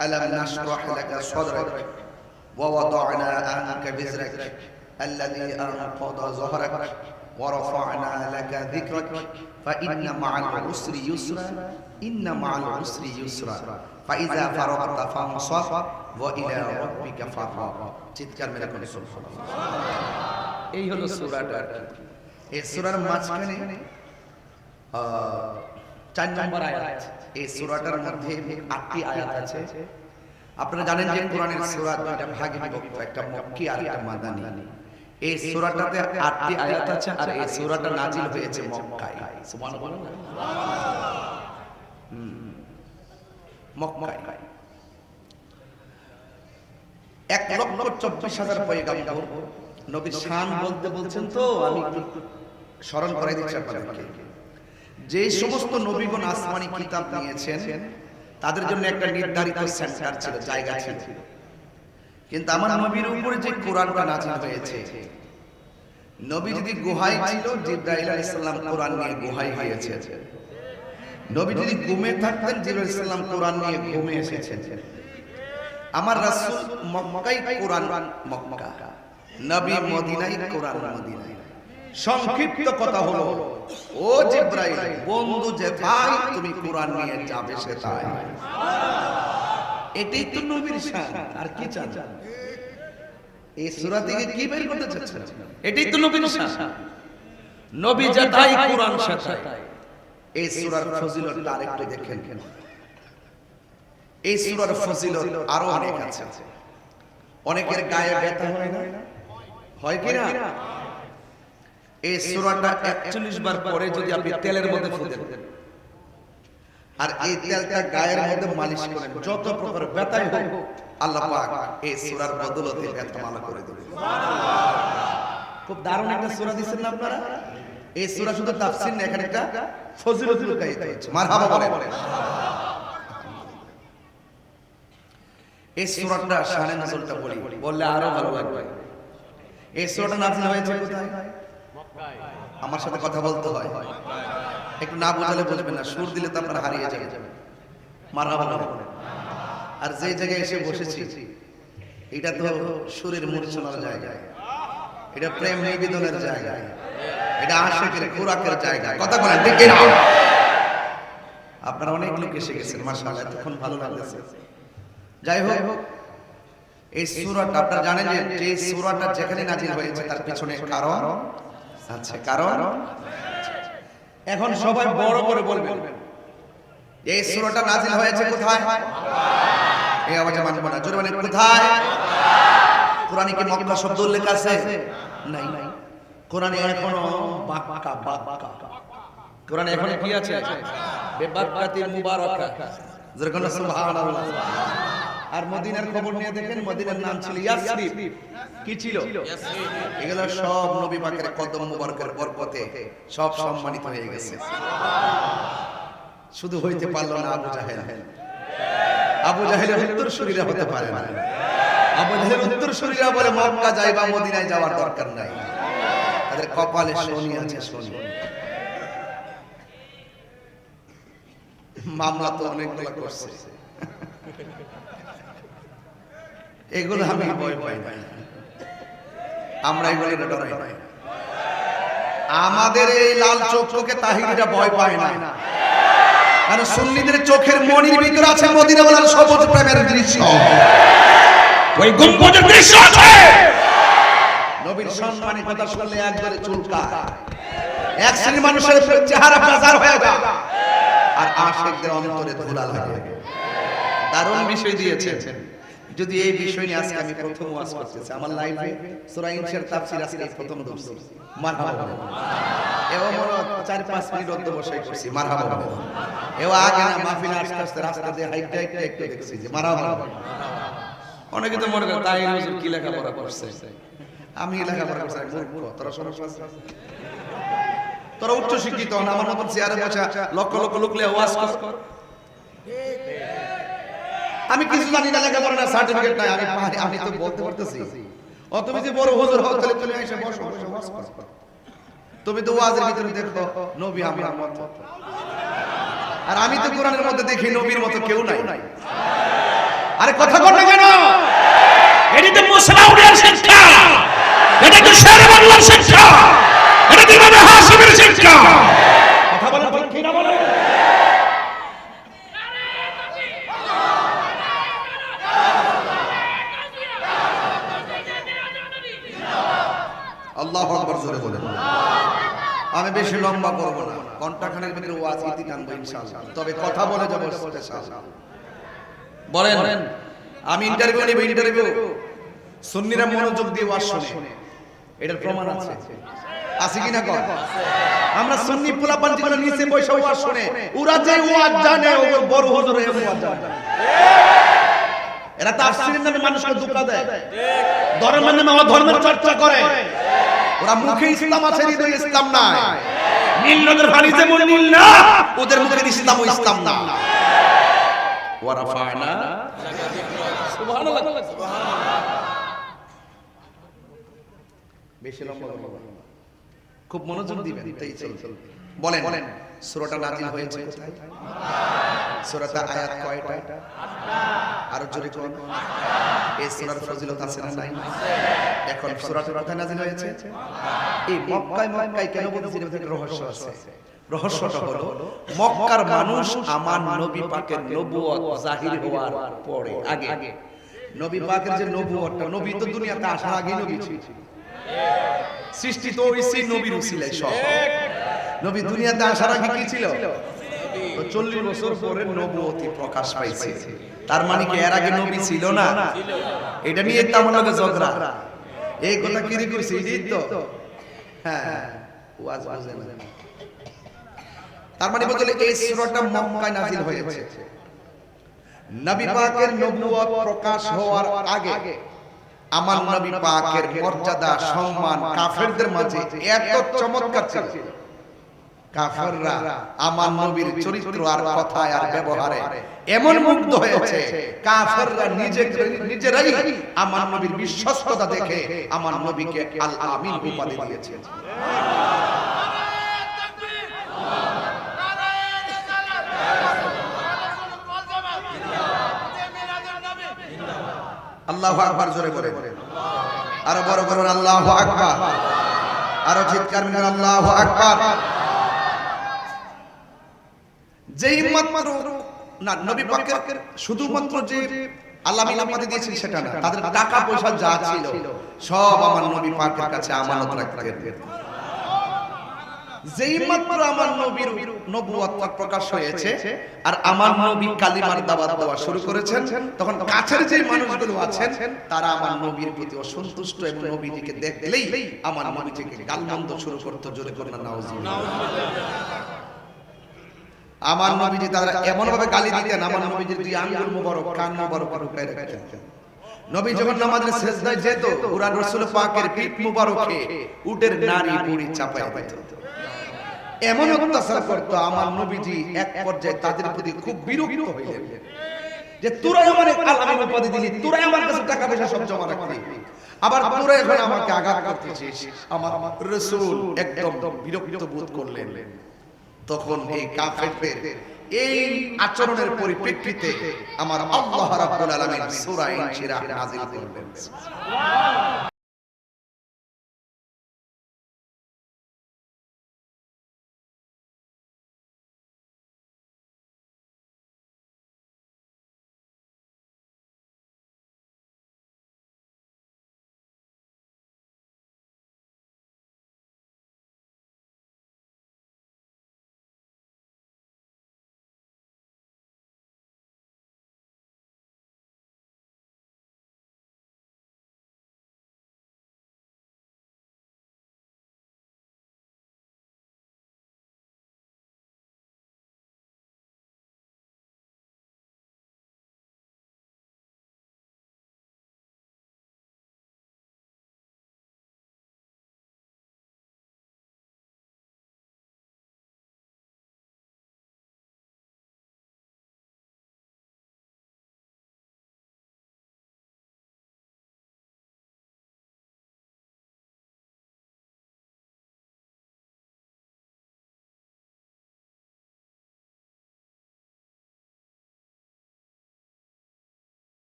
ألم نشرح لك صدرك ووضعنا عنك بزرك الذي أنقض ظهرك ورفعنا لك ذكرك فإن مع العسر يسرا إن مع العسر يسرا فإذا فرغت فانصب وإلى ربك فارغب চিৎকার মেরে কোন সুবহানাল্লাহ এই হলো সূরাটা এই সূরার মাঝখানে আহ, চার নম্বর আয়াত। এই সূরাটার মধ্যে আটটি আয়াত আছে। আপনারা জানেন যে কোরআনের সূরা দুইটা ভাগে বিভক্ত, একটা মক্কি আর একটা এই সূরাটাতে আটটি আয়াত আছে, আর এই সূরাটা নাজিল হয়েছে মক্কায়। এক লক্ষ চব্বিশ হাজার পয়গাম্বর শান বলতে বলছেন তো, আমি স্মরণ করাই দিচ্ছি আপনাদেরকে। যে সমস্ত নবীগণ আসমানি কিতাব নিয়েছেন তাদের জন্য একটা নির্ধারিত সেন্টার ছিল জায়গা ছিল। কিন্তু আমার নবীর উপরে যে কোরআনটা নাজিল হয়েছে নবী যদি গুহায় ছিল জিব্রাইল আলাইহিস সালাম কোরআন নিয়ে গুহায় হয়েছে। নবী যদি ঘুমে থাকতেন জিব্রাইল আলাইহিস সালাম কোরআন নিয়ে ঘুমে এসেছেন। আমার রাসূল মক্কায় কোরআন মক্কা। নবী মদিনায় কোরআন মদিনায়। সংক্ষিপ্ত কথা হলো, ও জিব্রাইল, বন্ধু যে ভাই তুমি কোরআন নিয়ে যাবে সে তাই। এটাই তো নবীর শান, আর কি চান? এই সূরা থেকে কি বের করতে চাচ্ছেন? এটাই তো নবীর শান। নবী যেটাই কোরআন সেটাই এই সূরার ফজিলত আরেকটু দেখেন। এই সূরার ফজিলত আরও অনেক আছে। অনেকের গায়ে ব্যথা হয় না? হয় কি না? এই সূরাটা 41 বার পরে যদি আপনি তেলের মধ্যে ফুদেন আর এই তেলটা গায়ের মধ্যে মালিশ করেন যত প্রকার ব্যথাই হোক আল্লাহ পাক এই সূরার বদলতে ব্যথা মালা করে দেবে খুব দারুণ একটা সূরা দিচ্ছেন না আপনারা? এই সূরা শুধু তাফসীর না এখানে একটা ফজিলত লুকায়িত আছে মারহাবা বলেন। এই সূরাটা শানে নজরটা বলি বললে আরও ভালো লাগবে। এই সূরাটা নাজিল হয়েছে কোথায়? আমার সাথে কথা বলতে হয়। একটু না বোঝালে বুঝবেন না, সুর দিলে তো আপনারা হারিয়ে যাবেন। মারহাবা বলেন। আর যে জায়গায় এসে বসেছি, এটা তো সুরের মূর্ছনার জায়গা। এটা প্রেম নিবেদনের জায়গা। এটা আশেকের, খোরাকের জায়গা। কথা বলেন, ঠিক না আপনারা অনেক লোক এসে গেছেন, মাশাআল্লাহ, এতক্ষণ ভালো লাগতেছে। যাই হোক, এই সূরাটা, আপনারা জানেন যে যে সূরাটা যেখানে নাজিল হয়েছে, তার পিছনে কারণ আছে কারণ এখন সবাই বড় করে বলবেন। এই সূরাটা নাজিল হয়েছে কোথায়? এই আওয়াজে মানব না। জোরে মানে কোথায়? কোরআনে কি মক্কা শব্দ উল্লেখ আছে? নাই। কোরআনে এখনও বাক্কা বাক্কা কোরআনে এখনও কি আছে? বেবাক্কাতি মুবারাকা। যেরকম সুবহানাল্লাহ। আর মদিনার খবর নিয়ে দেখেন মদিনার নাম ছিল ইয়াসরিব। কি ছিল? এগুলো সব নবী পাকের কদম মুবারকের বরকতে সব সম্মানিত হয়ে গেছে। শুধু হইতে পারল না আবু জাহেল। আবু জাহেলের উত্তর শরীরে হতে পারে না। আবু জাহেলের উত্তর শরীরে বলে মক্কা যাই বা মদিনায় যাওয়ার দরকার নাই। তাদের কপালে শনি আছে শনি। মামলা তো অনেকগুলো করছে। এগুলো আমি ভয় পাই না। আমরা এগুলো ডরাই। আমাদের এই লাল চোখকে তাহিরিরা ভয় পায় না। কারণ সুন্নিদের চোখের মনির ভিতরে আছে মদিনাওয়ালার সবুজ প্রেমের দৃশ্য। ওই গম্বুজের দৃশ্য আছে। নবীর সম্মানের কথা শুনলে একবারে চুলকায়। এক শ্রেণির মানুষের চেহারা বাজার হয়ে যায়। আর আশেকদের অন্তরে ধুলা লাগে দারুণ বিষয় দিয়েছেন। যদি এই বিষয় নিয়ে আজকে আমি প্রথম ওয়াজ করতেছি আমার লাইফে সূরা ইনশার তাফসীর আজকে প্রথম ধরছি মারহাবা এও মনে চার পাঁচ মিনিট অন্ত বসাই করছি মারহাবা এও আগে না মাহফিল আস্তে আস্তে রাস্তা দিয়ে হাইটে হাইটে একটু দেখছি যে মারহাবা অনেকে তো মনে করে তাই হুজুর কি লেখাপড়া করছে? আমি লেখাপড়া করছি মূর্খ তোরা সমস্যা আছে তোরা উচ্চ শিক্ষিত হন আমার মতন চেয়ারে বসা লক্ষ লক্ষ লোক ওয়াজ কর। আমি কিছু জানি না লেখাপড়া না সার্টিফিকেট নাই আমি পারি আমি তো বলতে পারতেছি। ও তুমি যে বড় হুজুর হও তাহলে তুমি এসে বসো বসে ওয়াজ করো তুমি তো ওয়াজের ভিতরে দেখো নবী আমি আমার মত। আর আমি তো কোরআনের মধ্যে দেখি নবীর মতো কেউ নাই। আরে কথা বল না কেন? এটি তো মুসলাউনের শিক্ষা। এটা তো শের বাংলার শিক্ষা। এটা তো ইমামে হাসিমের শিক্ষা কথা বলেন ঠিক কি না বলেন আল্লাহ আকবার জোরে বলেন আমি বেশি লম্বা করব না। ঘণ্টা খানেক ভিতরে ওয়াজ ইতি টানবো ইনশাআল্লাহ। তবে কথা বলে যাব স্পেশাল বলেন আমি ইন্টারভিউ নিব ইন্টারভিউ সুন্নিরা মনোযোগ দিয়ে ওয়াজ শুনে। এটার প্রমাণ আছে। আছে। কি না কর আমরা সুন্নি পোলাপান যেগুলো নিচে বসে ওয়াজ শুনে। ওরা যে ওয়াজ জানে ও বড় হুজুর হয়ে ওয়াজ জানে। এরা তাফসীরের নামে মানুষকে ধোঁকা দেয়। ধর্মের নামে অধর্মের চর্চা করে। ওরা মুখে ইসলাম আছে হৃদয়ে ইসলাম নাই। নীল নদের পানি যেমন নীল না ওদের মুখে ইসলাম ও ইসলাম না ওরা ফায়না বেশি লম্বা না। খুব মনোযোগ দিবেন তাই চল বলেন। বলেন। সূরাটা নাজিল হয়েছে কোথায়? সূরাটা আয়াত কয়টা? আরও জোরে কোন? এই সূরার ফজিলত আছে না নাই? এখন সূরাটা কোথায় নাজিল হয়েছে? এই মক্কায় মক্কায় কেন বলছি এর রহস্য আছে? রহস্যটা হলো, মক্কার মানুষ আমার নবী পাকের নবুয়ত জাহির হওয়ার পরে, আগে। নবী পাকের যে নবুয়তটা নবী তো দুনিয়াতে আসার আগেই নবী ছিল। সৃষ্টি তো ওই সেই নবীর উসিলায় সব। নবী দুনিয়াতে আসার আগে কি ছিল? চল্লিশ বছর পরে নবুয়তি প্রকাশ পাইছে। তার মানে কি এর আগে নবী ছিল না? এটা নিয়ে তো আমার লগে ঝগড়া। এই কথা কি কইছে তো? হ্যাঁ। ওয়াজ বুঝে না। তার মানে বলতে এই সূরাটা মক্কায় নাযিল হয়েছে। নবী পাকের নবুয়ত প্রকাশ হওয়ার আগে আমার নবী পাকের মর্যাদা সম্মান কাফেরদের মাঝে এত চমৎকার ছিল। কাফেররা আমার নবীর চরিত্র আর কথায় আর ব্যবহারে এমন মুগ্ধ হয়েছে। কাফেররা নিজে নিজেরাই আমার নবীর বিশ্বস্ততা দেখে আমার নবীকে আল আমিন উপাধি দিয়েছে। আল্লাহ আকবার জোরে করে আরও বড় করুন আল্লাহ আকবার। আরও চিৎকার মিলেন আল্লাহ আকবার। যেই মাত্র না নবী পাকের শুধুমাত্র যে আল্লাহ মিলাপাতি দিয়েছেন সেটা না তাদের টাকা পয়সা যা ছিল সব আমার নবী পাকের কাছে আমানত রাখতেন। যেই মাত্র আমার নবীর নবুয়ত প্রকাশ হয়েছে আর আমার নবী কালিমার দাওয়াত দেওয়া শুরু করেছেন তখন কাছের যে মানুষগুলো আছেন তারা আমার নবীর প্রতি অসন্তুষ্ট এবং নবীজিকে দেখলেই আমার নবীজিকে গালমন্দ শুরু করতে জোরে করে না নাউজুবিল্লাহ। আমার নবীজি তারা এমন ভাবে গালি দিতেন আমার নবীজির দুই আঙ্গুল মুবারক কান মুবারক রূপে রাখতেন। নবী যখন নামাজের সেজদায় যেত পুরা রাসূল পাকের পিঠ মুবারকে উটের নারী বুড়ি চাপায় দিত। এমন অত্যাচার করতো আমার নবীজি এক পর্যায়ে তাদের প্রতি খুব বিরক্ত হইলেন। যে তোরা আমার আলামিন উপাধি দিলি তোরা আমার কাছে টাকা পয়সা সব জমা রাখলি আবার তোরা এখন আমাকে আঘাত করতেছিস আমার রাসূল একদম বিরক্ত বোধ করলেন তখন এই কাফেরদের এই আচরণের পরিপ্রেক্ষিতে আমার আল্লাহ রাব্বুল আলামিন সূরা ইনশিরাহ নাযিল করলেন